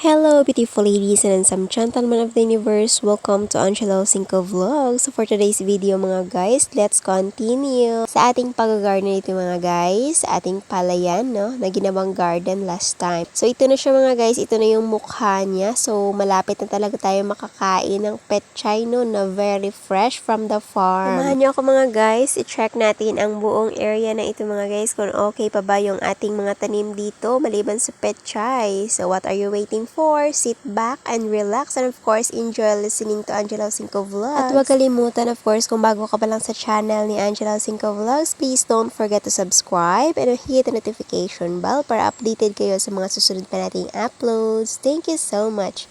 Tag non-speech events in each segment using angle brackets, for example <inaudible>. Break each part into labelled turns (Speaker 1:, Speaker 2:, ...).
Speaker 1: Hello, beautiful ladies and some gentlemen of the universe. Welcome to Angelo Cinco Vlogs. So for today's video mga guys, let's continue sa ating pag-garden ito mga guys. Ating palayan, no? Na ginawang garden last time. So ito na siya mga guys. Ito na yung mukha niya. So malapit na talaga tayo makakain ng petchay no na very fresh from the farm. Samahan niyo ako mga guys. I-check natin ang buong area na ito mga guys. Kung okay pa ba yung ating mga tanim dito maliban sa petchay. So what are you waiting for? Sit back and relax and of course enjoy listening to Angelo Cinco Vlogs. At huwag kalimutan of course kung bago ka pa lang sa channel ni Angelo Cinco Vlogs, please don't forget to subscribe and hit the notification bell para updated kayo sa mga susunod pa nating uploads. Thank you so much!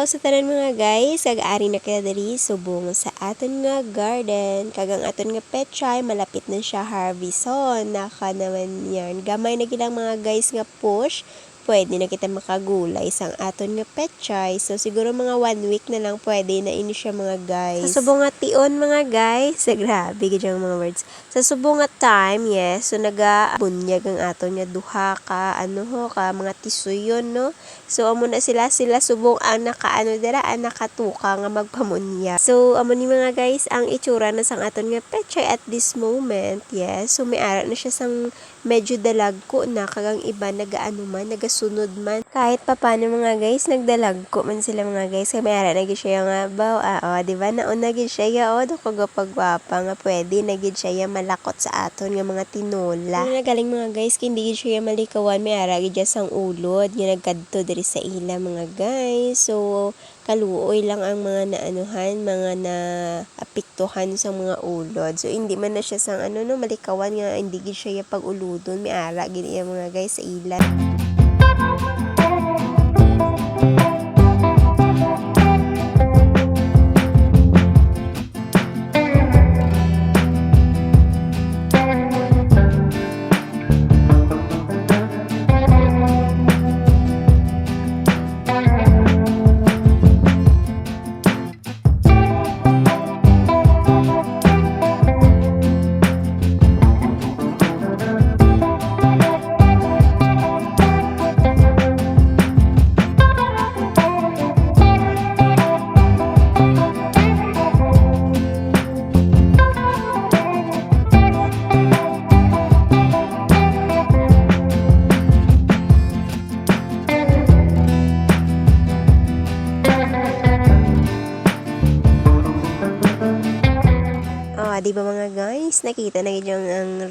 Speaker 1: Adlaw sa tanan mga guys, kag-ari na kaya diri subong sa aton nga garden. Kagang aton nga petchay, malapit na siya harveston. Naka naman yan. Gamay na gilang mga guys nga push. Pwede na kita makagulay sang aton nga petchay. So siguro mga one week na lang pwede na ini siya mga guys. Sa subong nga tion mga guys. Sa <laughs> grabe gyud mga words. Sa subong nga time, yes. So naga bunyag ang aton nga duha ka ano ho ka mga tisuyon no. So amo na sila sila subong ang nakaano dira ang nakatuka nga magpamunya. So amo ni mga guys ang itsura na sang aton nga petchay at this moment. Yes. So may ara na siya sang medyo dalagko na kagang iba nagaano man nagasunod man. Kahit pa paano mga guys nagdalagko man sila mga guys kay may ara na siya nga baw. Ah, oh, di ba nauna gid siya ya oh dako gapagwapa nga pwede na gid siya ya malakot sa aton nga mga tinola. Ano nagaling mga guys kay hindi gid siya ya malikawan may ara gid sang ulod nga nagkadto diri sa ila mga guys. So kaluoy lang ang mga naanuhan, mga na apiktuhan sa mga ulod. So hindi man na siya sang ano no malikawan nga hindi gid siya ya pag uludon may ara gid mga guys sa ila.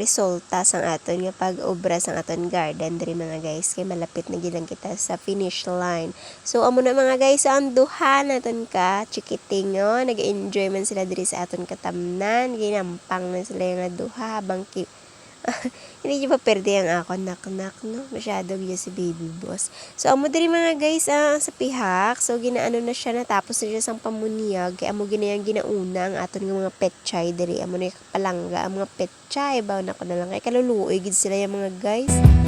Speaker 1: Resulta sang aton nga pag-obra sang aton garden diri mga guys kay malapit na gid lang kita sa finish line. So amo na mga guys ang duha naton ka chikiting oh, nag-enjoy man sila diri sa aton katamnan, ginampang na sila nga duha habang ki <laughs> hindi niyo pa perde ang ako nak-nak no? Masyado gyud si baby boss. So amo diri mga guys ah, sa pihak. So ginaano na siya natapos na siya sang pamunyag. Kay amo ginayang ginauna ang aton nga mga petchay diri. Amo na palangga ang mga petchay baw na ko na lang. Kay kaluluoy gid sila yung mga guys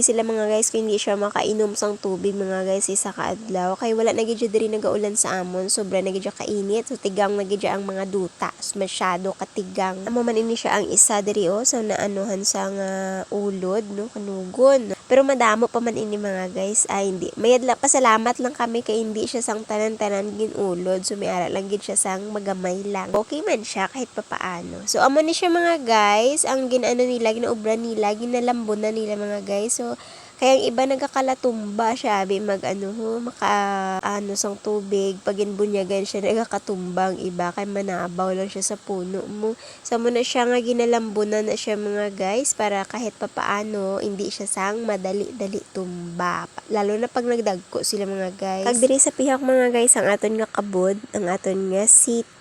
Speaker 1: kaluluoy sila mga guys kung hindi siya makainom sang tubig mga guys isa kaadlaw. Kay wala na gid diri nagaulan sa amon. Sobra na gid kainit. So tigang na gid ang mga duta. So, masyado katigang. Amo man ini siya ang isa diri oh sa naanuhan sa nga ulod no kanugon pero madamo pa man ini mga guys. Ay hindi. Mayadla pasalamat lang kami kay hindi siya sang tanan-tanan ginulod so may ara lang gid siya sang magamay lang. Okay man siya kahit papaano. So amo ni siya mga guys. Ang ginano nila ginaobra nila ginalambon na nila mga guys. So Kaya ang iba nagakalatumba siya, abi mag ano maka ano sang tubig, pag inbunyagan siya, nagakatumba ang iba, kay manabaw lang siya sa puno mo. Sa mo na siya nga ginalambunan na siya mga guys, para kahit papaano, hindi siya sang madali-dali tumba. Lalo na pag nagdagko sila mga guys. Kag diri sa pihak mga guys, ang aton nga kabod, ang aton nga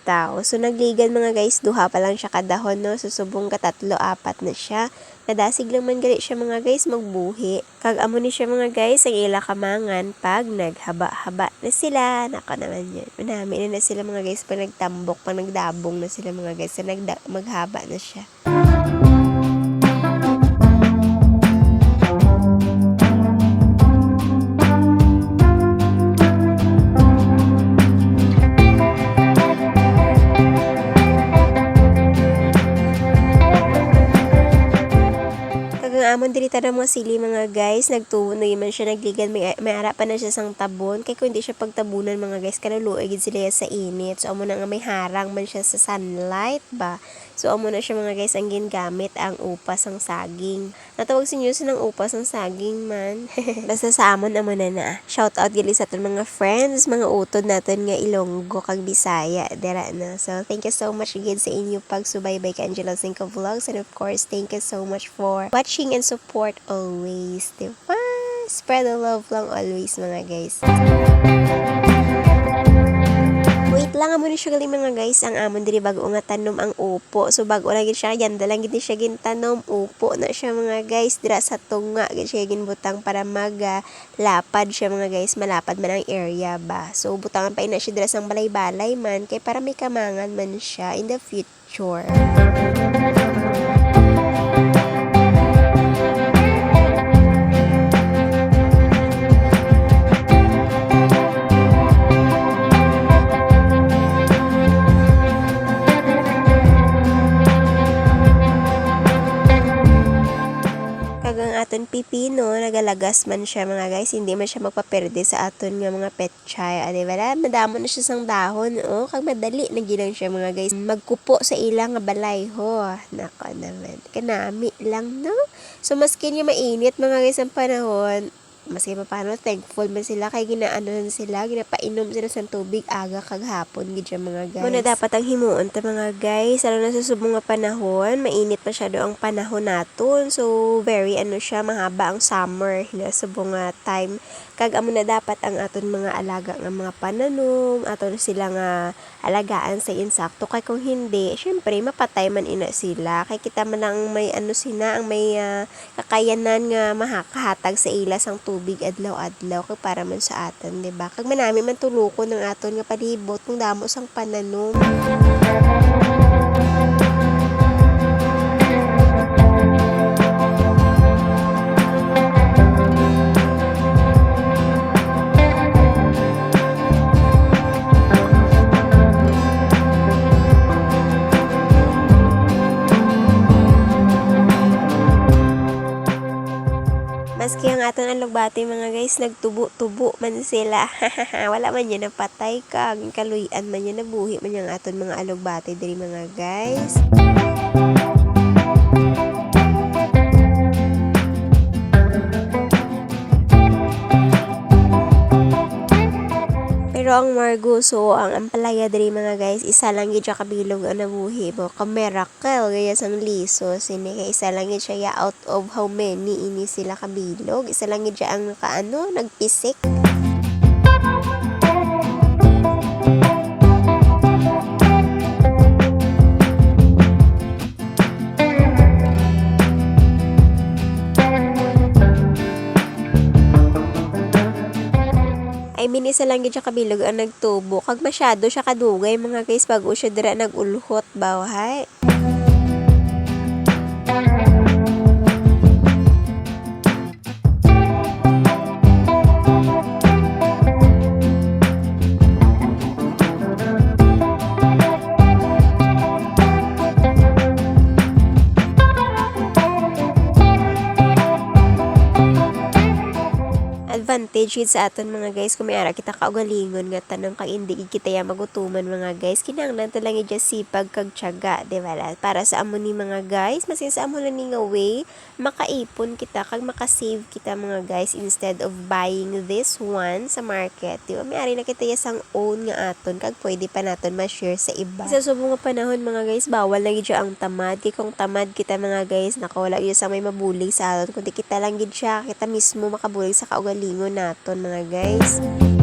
Speaker 1: sitaw. So nagligan mga guys, duha pa lang siya kadahon no, susubong ka tatlo, apat na siya. Kadasig lang man gali siya mga guys magbuhi. Kag amo ni siya mga guys ang ila kamangan pag naghaba-haba na sila. Nako naman yun. Manami na na sila mga guys pag nagtambok, pag nagdabong na sila mga guys. So nagda- maghaba na siya. Amon diri tada mga sili mga guys, nagtunoy man siya nagligan may may ara pa na siya sang tabon kay kung hindi siya pagtabunan mga guys kanuluoy gid sila sa init. So amo na nga may harang man siya sa sunlight ba. So amo na siya mga guys ang gingamit ang upas ang saging. Natawag si News ng upas ang saging man. <laughs> Basta sa amon amo na na. Shout out gali sa aton mga friends, mga utod natin nga Ilonggo kag Bisaya dira na. So thank you so much again sa inyo pagsubaybay kay Angela Cinco Vlogs and of course thank you so much for watching and support always. Diba? Spread the love lang always mga guys. Wait lang amo ni siya gali mga guys ang amon diri bago nga tanom ang upo. So bago lang gid siya yanda lang gid siya gintanom upo na siya mga guys dira sa tunga gid siya ginbutang para maga lapad siya mga guys malapad man ang area ba. So butangan pa ina siya dira sang balay-balay man kay para may kamangan man siya in the future. Pipino nagalagas man siya mga guys. Hindi man siya magpaperde sa aton nga mga petchay ade wala madamo na siya sang dahon oh. Kag madali na gilang siya mga guys. Magkupo sa ilang nga balay ho. Nako naman. Kanami lang no? So maski niya mainit mga guys ang panahon maski pa paano? Thankful man sila? Kay ginaano na sila ginapainom sila sa tubig aga kag hapon gid mga guys. Muna dapat ang himuon ta mga guys. Lalo na sa subong nga panahon mainit masyado ang panahon naton. So very ano siya mahaba ang summer na subong nga time. Kag amo na dapat ang aton mga alaga nga mga pananom aton sila nga alagaan sa insakto. Kay kung hindi syempre mapatay man ina sila. Kay kita man ang may ano sina ang may ah, kakayanan nga mahakahatag sa ila sang tubig adlaw-adlaw kay para man sa aton di ba? Kag manami man tulukon ng aton nga palibot kung damo sang pananom Alugbati mga guys, nagtubo-tubo man sila. <laughs> Wala man yun napatay ka. Ang kaluyan man yun nabuhi man yung aton mga alugbati diri mga guys. Pero ang Marguso, ang ampalaya diri mga guys, isa lang gid siya kabilog ang nabuhi mo. Ka miracle gaya sang liso sini kay isa lang gid siya ya out of how many ini sila kabilog. Isa lang gid siya ang nakaano, nagpisik. I mean, isa lang gid siya kabilog ang nagtubo. Kag masyado siya kadugay mga guys bago siya dira nagulhot ba legit sa aton mga guys. Kung may ara kita kaugalingon nga tanong kang hindi kita ya magutuman mga guys. Kinahanglan ta lang ija sipag kag tiyaga di ba para sa amo ni mga guys masin sa amo lang ni nga way makaipon kita kag makasave kita mga guys instead of buying this one sa market di ba? May ari na kita ya sang own nga aton kag pwede pa naton ma-share sa iba. Sa subong nga panahon mga guys bawal lagi dya ang tamad. Kay kung tamad kita mga guys nakawala yun sa may mabulig sa aton kundi kita lang gid siya kita mismo makabulig sa kaugalingon naton mga guys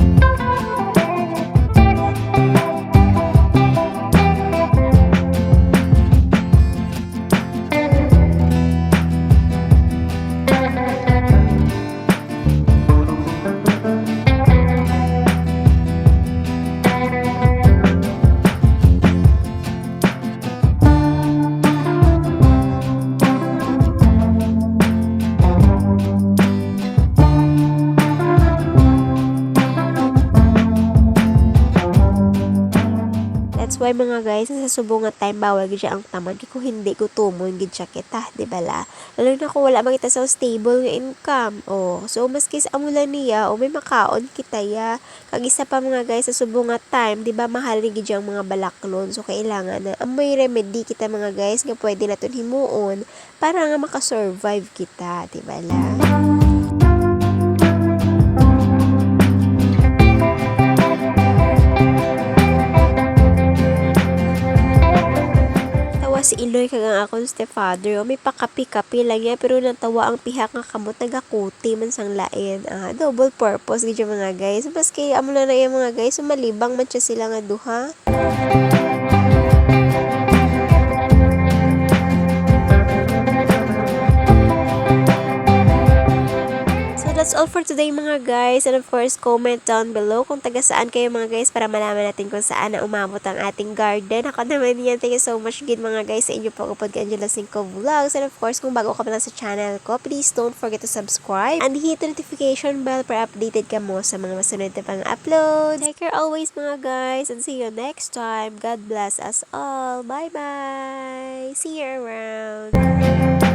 Speaker 1: That's why mga guys, sa subong nga time bawal gid ang tamad kay kung hindi gutomon gid siya kita, di ba la? Lalo na kung wala makita sa stable nga income. Oh, so maski sa amo lang niya o may makaon kita ya. Kag isa pa mga guys sa subong nga time, di ba mahal gid ang mga balaklon. So kailangan na amoy remedy kita mga guys nga pwede naton himuon para nga makasurvive kita, di ba la? Si Iloy kag ang akong stepfather. O may pakapi-kapi lang niya pero natawa ang pihak nga kamot nagakuti man sang lain. Ah, double purpose yung mga guys. Maski amo na na mga guys, sumalibang man siya sila nga duha. So all for today mga guys. And of course, comment down below kung taga saan kayo mga guys para malaman natin kung saan na umabot ang ating garden. Ako naman yan. Thank you so much again mga guys sa inyo po kapag Angela Cinco Vlogs. And of course, kung bago ka pa lang sa channel ko, please don't forget to subscribe and hit the notification bell para updated ka mo sa mga masunod na pang upload. Take care always mga guys and see you next time. God bless us all. Bye bye. See you around.